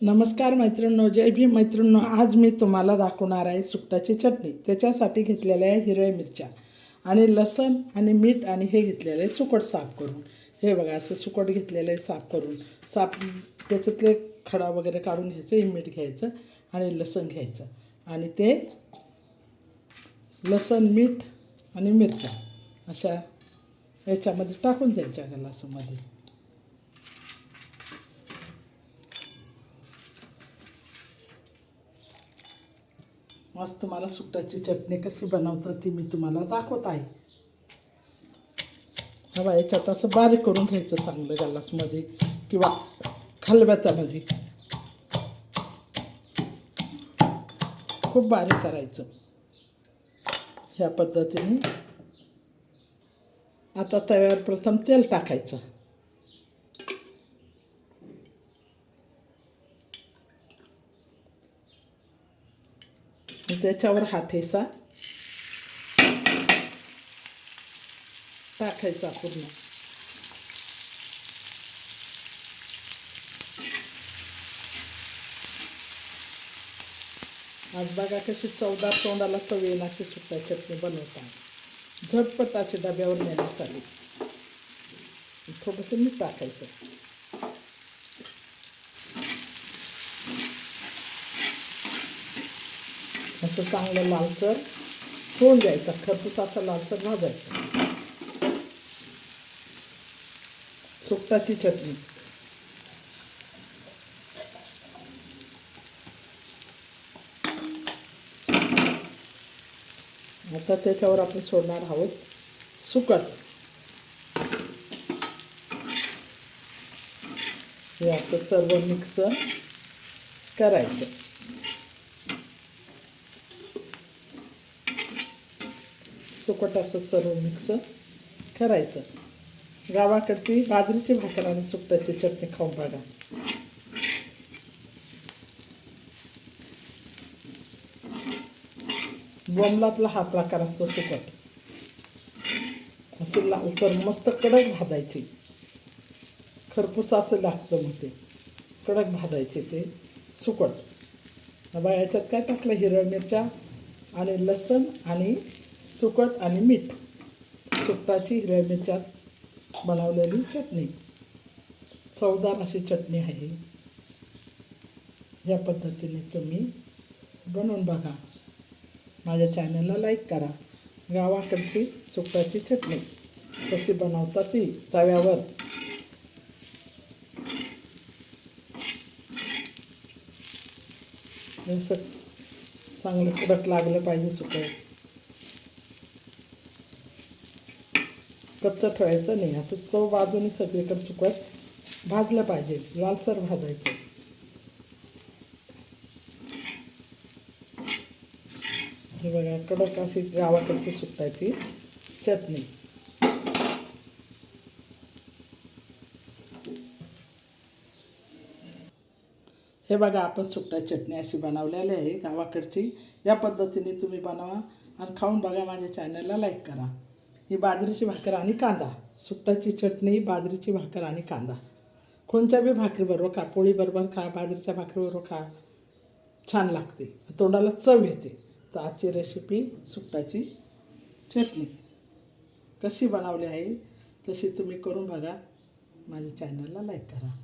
नमस्कार मैत्रिणींनो जय भीम मैत्रिणींनो. आज मी तुम्हाला दाखवणार आहे सुकटाची चटणी. त्याच्यासाठी घेतलेल्या आहे हिरव्या मिरच्या आणि लसण आणि मीठ आणि हे घेतलेलं आहे सुकट साफ करून. हे बघा असं सुकट घेतलेलं आहे साफ करून. साफ त्याच्यातले खडा वगैरे काढून घ्यायचं हे मीठ घ्यायचं आणि लसण घ्यायचं. आणि ते लसण मीठ आणि मिरच्या अशा याच्यामध्ये टाकून द्यायच्या गलासामध्ये. आज तुम्हाला सुकटाची चटणी कशी बनवतात ती मी तुम्हाला दाखवत आहे. हवा याच्यात असं बारीक करून घ्यायचं चांगलं गलासमध्ये किंवा खलबत्त्यामध्ये. खूप बारीक करायचं. ह्या पद्धतीने आता तव्यावर प्रथम तेल टाकायचं. आणि त्याच्यावर हा ठेसा टाकायचा पूर्ण आज बघा कशी चौदा तोंडाला चव अशी सुद्धा चटणी बनवतात झटपट अशी डब्यावर नेण्यासाठी थोडंसं मीठ टाकायचं असं चांगलं लालसर होऊन द्यायचा खरपूस असा लालसर भाजायचा सुकटाची चटणी. आता त्याच्यावर आपण सोडणार आहोत सुकट हे असं सर्व मिक्स करायचं. सुकट असं सर्व मिक्स करायचं. गावाकडची बाजरीची भाकर आणि सुकटाची चटणी खाऊन बघा. बोमलातला हा प्रकार असतो सुकट. असं लालसर मस्त कडक भाजायची. खरपूस असं लागतं मग ते. कडक भाजायचे ते सुकट. बा याच्यात काय टाकलं? हिरव्या मिरच्या आणि लसण आणि सुकट आणि मीठ. सुकटाची हिरव्या मिरच्यात बनवलेली चटणी. चवदार अशी चटणी आहे. या पद्धतीने तुम्ही बनवून बघा. माझ्या चॅनलला लाईक करा. गावाकडची सुकटाची चटणी कशी बनवतात ती तव्यावर. असं चांगलं कडक लागलं पाहिजे सुकं कच्चं ठेवायचं नाही असं चव बाजूने सगळीकडे सुकत भाजलं पाहिजे. लालसर भाजायचं. हे बघा कडक अशी गावाकडची सुकटायची चटणी. हे बघा आपण सुकटा चटणी अशी बनवलेली आहे. गावाकडची या पद्धतीने तुम्ही बनवा आणि खाऊन बघा माझ्या चॅनलला लाईक करा. ही बाजरीची भाकर आणि कांदा. सुकटाची चटणी बाजरीची भाकर आणि कांदा. कोणत्या बी भाकरीबरोबर खा. पोळीबरोबर खा बाजरीच्या भाकरीबरोबर खा. छान लागते. तोंडाला चव येते. तर आजची रेसिपी सुकटाची चटणी. कशी बनवली आहे? तशी तुम्ही करून बघा. माझ्या चॅनलला लाईक करा.